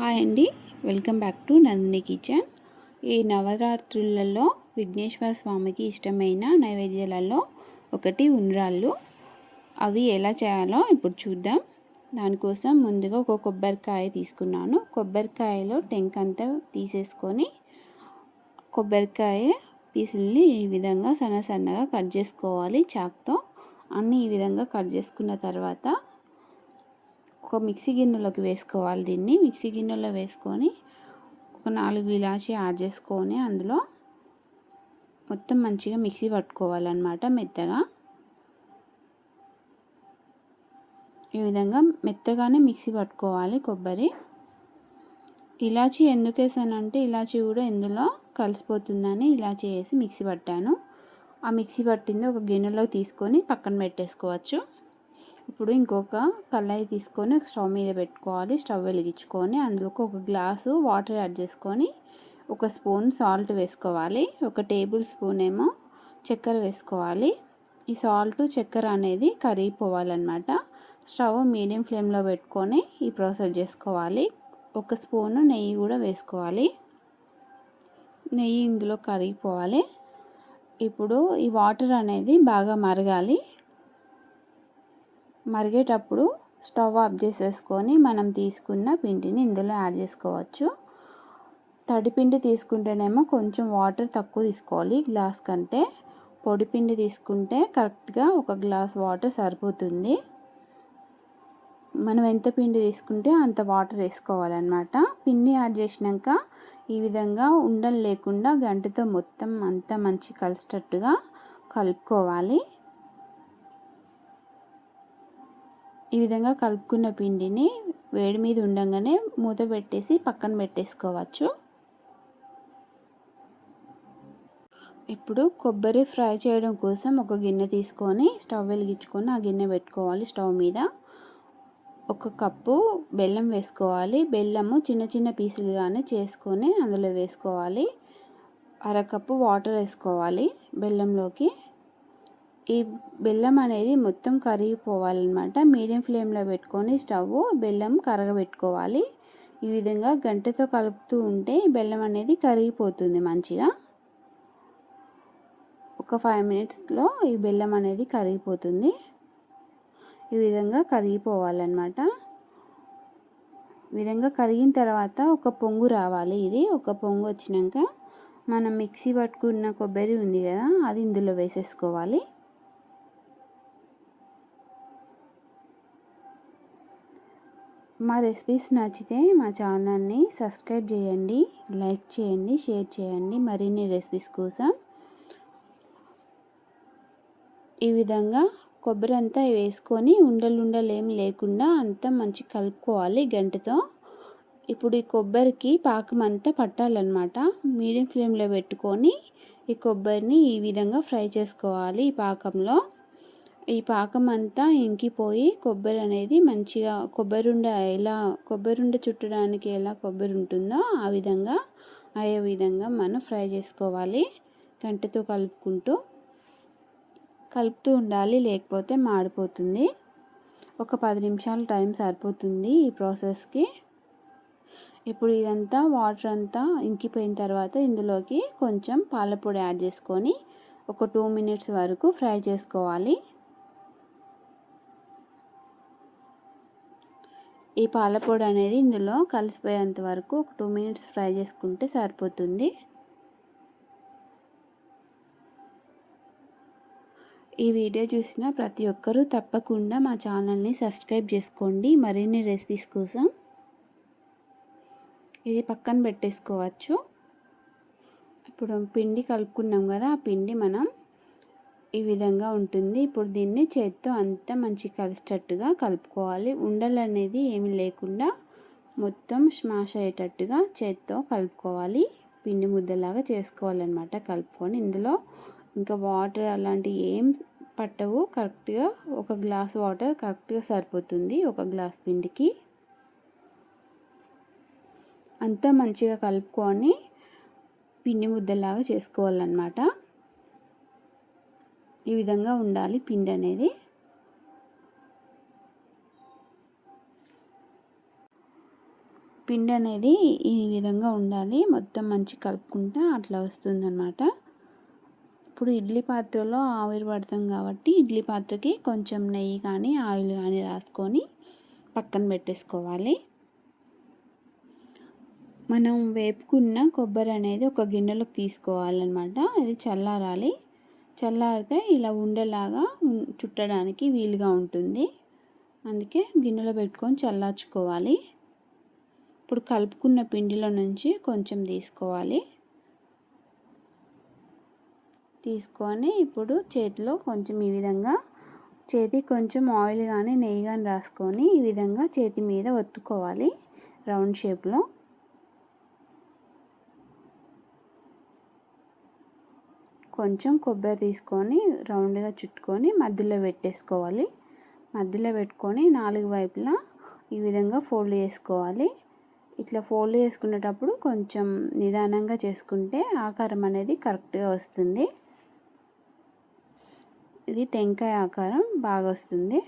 Hi అండి. Welcome back to Nandini kitchen. ఈ నవరాత్రులలో విఘ్నేశ్వర స్వామికి ఇష్టమైన నైవేద్యాలలో ఒకటి ఉండ్రాళ్ళు. అవి ఎలా చేయాలో ఇప్పుడు చూద్దాం. దానికోసం ముందుగా ఒక కొబ్బరికాయ తీసుకున్నాను. కొబ్బరికాయలో టెంక్ అంతా తీసేసుకొని కొబ్బరికాయ పీసుల్ని ఈ విధంగా సన్న సన్నగా కట్ చేసుకోవాలి చాక్తో. అన్నీ ఈ విధంగా కట్ చేసుకున్న తర్వాత ఒక మిక్సీ గిన్నెలోకి వేసుకోవాలి దీన్ని. మిక్సీ గిన్నెలో వేసుకొని ఒక నాలుగు ఇలాచి యాడ్ చేసుకొని అందులో మొత్తం మంచిగా మిక్సీ పట్టుకోవాలన్నమాట మెత్తగా. ఈ విధంగా మెత్తగానే మిక్సీ పట్టుకోవాలి కొబ్బరి. ఇలాచి ఎందుకు వేసానంటే ఇలాచి కూడా ఇందులో కలిసిపోతుందని ఇలాచి వేసి మిక్సీ పట్టాను. ఆ మిక్సీ పట్టింది ఒక గిన్నెలో తీసుకొని పక్కన పెట్టేసుకోవచ్చు. ఇప్పుడు ఇంకొక కళాయి తీసుకొని స్టవ్ మీద పెట్టుకోవాలి. స్టవ్ వెలిగించుకొని అందులోకి ఒక గ్లాసు వాటర్ యాడ్ చేసుకొని ఒక స్పూన్ సాల్ట్ వేసుకోవాలి. ఒక టేబుల్ స్పూన్ ఏమో చక్కెర వేసుకోవాలి. ఈ సాల్ట్ చక్కెర అనేది కరిగిపోవాలన్నమాట. స్టవ్ మీడియం ఫ్లేమ్లో పెట్టుకొని ఈ ప్రాసెస్ చేసుకోవాలి. ఒక స్పూను నెయ్యి కూడా వేసుకోవాలి. నెయ్యి ఇందులో కరిగిపోవాలి. ఇప్పుడు ఈ వాటర్ అనేది బాగా మరగాలి. మరిగేటప్పుడు స్టవ్ ఆఫ్ చేసేసుకొని మనం తీసుకున్న పిండిని ఇందులో యాడ్ చేసుకోవచ్చు. తడి పిండి తీసుకుంటేనేమో కొంచెం వాటర్ తక్కువ తీసుకోవాలి. గ్లాస్ కంటే పొడి పిండి తీసుకుంటే కరెక్ట్గా ఒక గ్లాస్ వాటర్ సరిపోతుంది. మనం ఎంత పిండి తీసుకుంటే అంత వాటర్ వేసుకోవాలన్నమాట. పిండి యాడ్ చేసినాక ఈ విధంగా ఉండలు లేకుండా గంటతో మొత్తం అంతా మంచి కలిసేటట్టుగా కలుపుకోవాలి. ఈ విధంగా కలుపుకున్న పిండిని వేడి మీద ఉండగానే మూత పెట్టేసి పక్కన పెట్టేసుకోవచ్చు. ఇప్పుడు కొబ్బరి ఫ్రై చేయడం కోసం ఒక గిన్నె తీసుకొని స్టవ్ వెలిగించుకొని ఆ గిన్నె పెట్టుకోవాలి స్టవ్ మీద. ఒక కప్పు బెల్లం వేసుకోవాలి. బెల్లము చిన్న చిన్న పీసులుగానే చేసుకొని అందులో వేసుకోవాలి. అరకప్పు వాటర్ వేసుకోవాలి బెల్లంలోకి. ఈ బెల్లం అనేది మొత్తం కరిగిపోవాలన్నమాట. మీడియం ఫ్లేమ్లో పెట్టుకొని స్టవ్ బెల్లం కరగబెట్టుకోవాలి. ఈ విధంగా గంటతో కలుపుతూ ఉంటే బెల్లం అనేది కరిగిపోతుంది మంచిగా. ఒక ఫైవ్ మినిట్స్లో ఈ బెల్లం అనేది కరిగిపోతుంది. ఈ విధంగా కరిగిపోవాలన్నమాట. ఈ విధంగా కరిగిన తర్వాత ఒక పొంగు రావాలి ఇది. ఒక పొంగు వచ్చినాక మనం మిక్సీ పట్టుకున్న కొబ్బరి ఉంది కదా అది ఇందులో వేసేసుకోవాలి. మా రెసిపీస్ నచ్చితే మా ఛానల్ని సబ్స్క్రైబ్ చేయండి లైక్ చేయండి షేర్ చేయండి మరిన్ని రెసిపీస్ కోసం. ఈ విధంగా కొబ్బరి అంతా వేసుకొని ఉండలు ఉండలు ఏం లేకుండా అంతా మంచి కలుపుకోవాలి గంటతో. ఇప్పుడు ఈ కొబ్బరికి పాకం అంతా పట్టాలన్నమాట. మీడియం ఫ్లేమ్లో పెట్టుకొని ఈ కొబ్బరిని ఈ విధంగా ఫ్రై చేసుకోవాలి ఈ పాకంలో. ఈ పాకం అంతా ఇంకిపోయి కొబ్బరి అనేది మంచిగా కొబ్బరుండ ఎలా కొబ్బరుండ చుట్టడానికి ఎలా కొబ్బరి ఉంటుందో ఆ విధంగా అయ్యే విధంగా మనం ఫ్రై చేసుకోవాలి. గంటతో కలుపుకుంటూ కలుపుతూ ఉండాలి లేకపోతే మాడిపోతుంది. ఒక పది నిమిషాలు టైం సరిపోతుంది ఈ ప్రాసెస్కి. ఇప్పుడు ఇదంతా వాటర్ అంతా ఇంకిపోయిన తర్వాత ఇందులోకి కొంచెం పాలపొడి యాడ్ చేసుకొని ఒక టూ మినిట్స్ వరకు ఫ్రై చేసుకోవాలి. ఈ పాలపొడి అనేది ఇందులో కలిసిపోయేంత వరకు ఒక టూ మినిట్స్ ఫ్రై చేసుకుంటే సరిపోతుంది. ఈ వీడియో చూసిన ప్రతి ఒక్కరూ తప్పకుండా మా ఛానల్ని సబ్స్క్రైబ్ చేసుకోండి. మరిన్ని రెసిపీస్ కోసం ఇది పక్కన పెట్టేసుకోవచ్చు. ఇప్పుడు పిండి కలుపుకున్నాం కదా ఆ పిండి మనం ఈ విధంగా ఉంటుంది. ఇప్పుడు దీన్ని చేత్తో అంతా మంచి కలిసేటట్టుగా కలుపుకోవాలి. ఉండలు అనేది ఏమి లేకుండా మొత్తం స్మాష్ అయ్యేటట్టుగా చేత్తో కలుపుకోవాలి. పిండి ముద్దలాగా చేసుకోవాలన్నమాట కలుపుకొని. ఇందులో ఇంకా వాటర్ అలాంటివి ఏం పట్టవు. కరెక్ట్గా ఒక గ్లాస్ వాటర్ కరెక్ట్గా సరిపోతుంది ఒక గ్లాస్ పిండికి. అంతా మంచిగా కలుపుకొని పిండి ముద్దలాగా చేసుకోవాలన్నమాట. ఈ విధంగా ఉండాలి పిండి అనేది. పిండి అనేది ఈ విధంగా ఉండాలి. మొత్తం మంచి కలుపుకుంటా అట్లా వస్తుందన్నమాట. ఇప్పుడు ఇడ్లీ పాత్రలో ఆవిరి పడతాం కాబట్టి ఇడ్లీ పాత్రకి కొంచెం నెయ్యి కానీ ఆయిల్ కానీ రాసుకొని పక్కన పెట్టేసుకోవాలి. మనం వేపుకున్న కొబ్బరి అనేది ఒక గిన్నెలోకి తీసుకోవాలన్నమాట. అది చల్లారాలి. చల్లారితే ఇలా ఉండేలాగా చుట్టడానికి వీలుగా ఉంటుంది. అందుకే గిన్నెలో పెట్టుకొని చల్లార్చుకోవాలి. ఇప్పుడు కలుపుకున్న పిండిలో నుంచి కొంచెం తీసుకోవాలి. తీసుకొని ఇప్పుడు చేతిలో కొంచెం ఈ విధంగా చేతి కొంచెం ఆయిల్ కానీ నెయ్యి కానీ రాసుకొని ఈ విధంగా చేతి మీద ఒత్తుకోవాలి రౌండ్ షేప్లో. కొంచెం కొబ్బరి తీసుకొని రౌండ్గా చుట్టుకొని మధ్యలో పెట్టేసుకోవాలి. మధ్యలో పెట్టుకొని నాలుగు వైపులా ఈ విధంగా ఫోల్డ్ చేసుకోవాలి. ఇట్లా ఫోల్డ్ చేసుకునేటప్పుడు కొంచెం నిదానంగా చేసుకుంటే ఆకారం అనేది కరెక్ట్గా వస్తుంది. ఇది టెంకాయ ఆకారం బాగా వస్తుంది.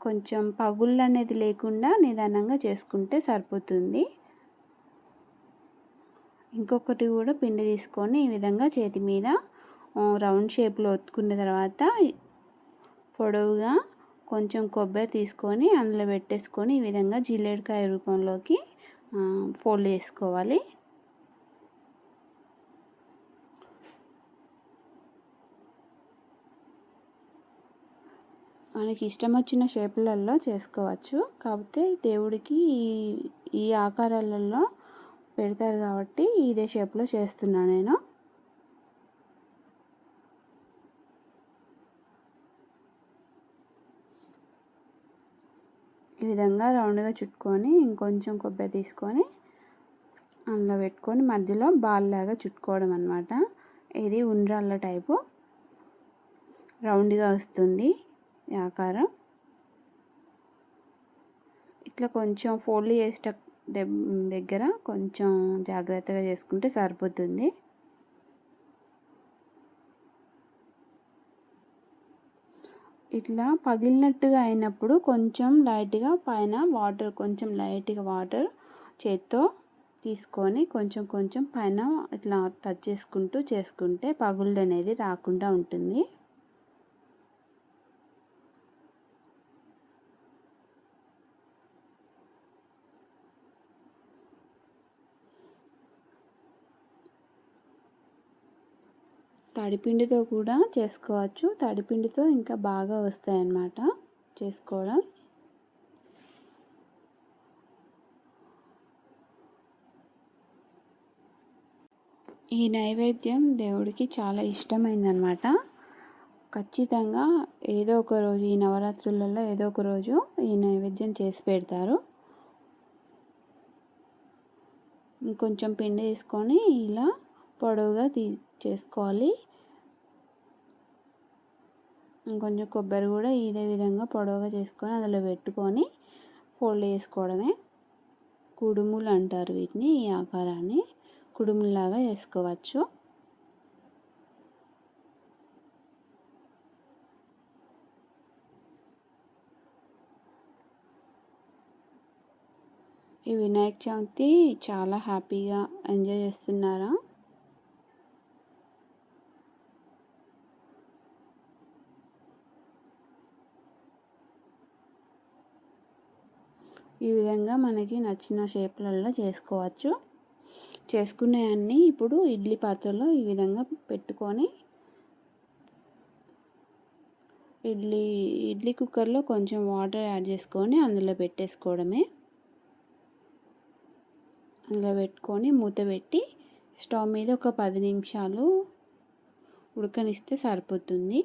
కొంచెం పగుళ్ళు అనేది లేకుండా నిదానంగా చేసుకుంటే సరిపోతుంది. ఇంకొకటి కూడా పిండి తీసుకొని ఈ విధంగా చేతి మీద రౌండ్ షేప్లో ఒత్తుకున్న తర్వాత పొడవుగా కొంచెం కొబ్బరి తీసుకొని అందులో పెట్టేసుకొని ఈ విధంగా జిల్లేడికాయ రూపంలోకి ఫోల్డ్ చేసుకోవాలి. మనకి ఇష్టం వచ్చిన షేపులలో చేసుకోవచ్చు. కాకపోతే దేవుడికి ఈ ఈ ఆకారాలలో పెడతారు కాబట్టి ఇదే షేప్లో చేస్తున్నాను నేను. ఈ విధంగా రౌండ్గా చుట్టుకొని ఇంకొంచెం కొబ్బరి తీసుకొని అందులో పెట్టుకొని మధ్యలో బాల్ లాగా చుట్టుకోవడం అనమాట ఇది ఉండ్రాళ్ళ టైపు. రౌండ్గా వస్తుంది ఆకారం. ఇట్లా కొంచెం ఫోల్డ్ చేసేట దగ్గర కొంచెం జాగ్రత్తగా చేసుకుంటే సరిపోతుంది. ఇట్లా పగిలినట్టుగా అయినప్పుడు కొంచెం లైట్గా పైన వాటర్ కొంచెం లైట్గా వాటర్ చేత్తో తీసుకొని కొంచెం కొంచెం పైన ఇట్లా టచ్ చేసుకుంటూ చేసుకుంటే పగుళ్ళు అనేది రాకుండా ఉంటుంది. తడిపిండితో కూడా చేసుకోవచ్చు. తడిపిండితో ఇంకా బాగా వస్తాయన్నమాట చేసుకోవడం. ఈ నైవేద్యం దేవుడికి చాలా ఇష్టమైందనమాట ఖచ్చితంగా ఏదో ఒక రోజు ఈ నవరాత్రులలో ఏదో ఒక రోజు ఈ నైవేద్యం చేసి పెడతారు. ఇంకొంచెం పిండి తీసుకొని ఇలా పొడవుగా తీ చేసుకోవాలి. ఇంకొంచెం కొబ్బరి కూడా ఇదే విధంగా పొడవుగా చేసుకొని అందులో పెట్టుకొని ఫోల్డ్ చేసుకోవడమే. కుడుములు అంటారు వీటిని ఈ ఆకారాన్ని. కుడుములాగా చేసుకోవచ్చు. ఈ వినాయక చవితి చాలా హ్యాపీగా ఎంజాయ్ చేస్తున్నారా? ఈ విధంగా మనకి నచ్చిన షేప్లలో చేసుకోవచ్చు. చేసుకునే అన్నీ ఇప్పుడు ఇడ్లీ పాత్రలో ఈ విధంగా పెట్టుకొని ఇడ్లీ ఇడ్లీ కుక్కర్లో కొంచెం వాటర్ యాడ్ చేసుకొని అందులో పెట్టేసుకోవడమే. అందులో పెట్టుకొని మూత పెట్టి స్టవ్ మీద ఒక పది నిమిషాలు ఉడకనిస్తే సరిపోతుంది.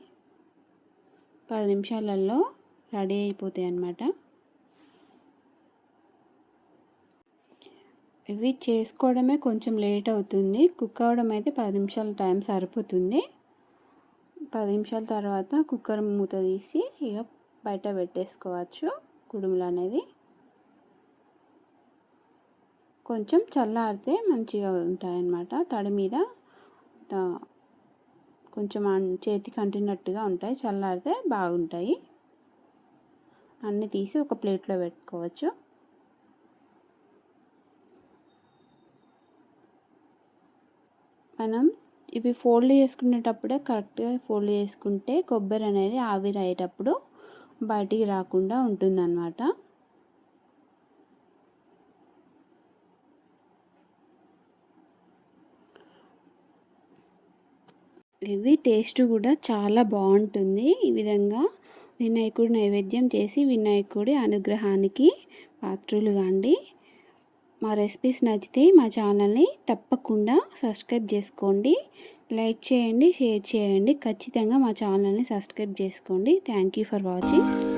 పది నిమిషాలలో రెడీ అయిపోతాయి అన్నమాట. ఇవి చేసుకోవడమే కొంచెం లేట్ అవుతుంది. కుక్ అవ్వడం అయితే పది నిమిషాల టైం సరిపోతుంది. పది నిమిషాల తర్వాత కుక్కర్ మూత తీసి ఇక బయట పెట్టేసుకోవచ్చు కుడుములు అనేవి. కొంచెం చల్లారితే మంచిగా ఉంటాయన్నమాట. తడి మీద కొంచెం చేతికి అంటినట్టుగా ఉంటాయి. చల్లారితే బాగుంటాయి. అన్నీ తీసి ఒక ప్లేట్లో పెట్టుకోవచ్చు. మనం ఇవి ఫోల్డ్ చేసుకునేటప్పుడే కరెక్ట్గా ఫోల్డ్ చేసుకుంటే కొబ్బరి అనేది ఆవిరి అయ్యేటప్పుడు బయటికి రాకుండా ఉంటుందన్నమాట. ఇవి టేస్ట్ కూడా చాలా బాగుంటుంది. ఈ విధంగా వినాయకుడు నైవేద్యం చేసి వినాయకుడి అనుగ్రహానికి పాత్రులు కాండి మా రెసిపీస్ నచ్చితే మా ఛానల్ని తప్పకుండా సబ్స్క్రైబ్ చేసుకోండి. లైక్ చేయండి షేర్ చేయండి. ఖచ్చితంగా మా ఛానల్ని సబ్స్క్రైబ్ చేసుకోండి. Thank you for watching.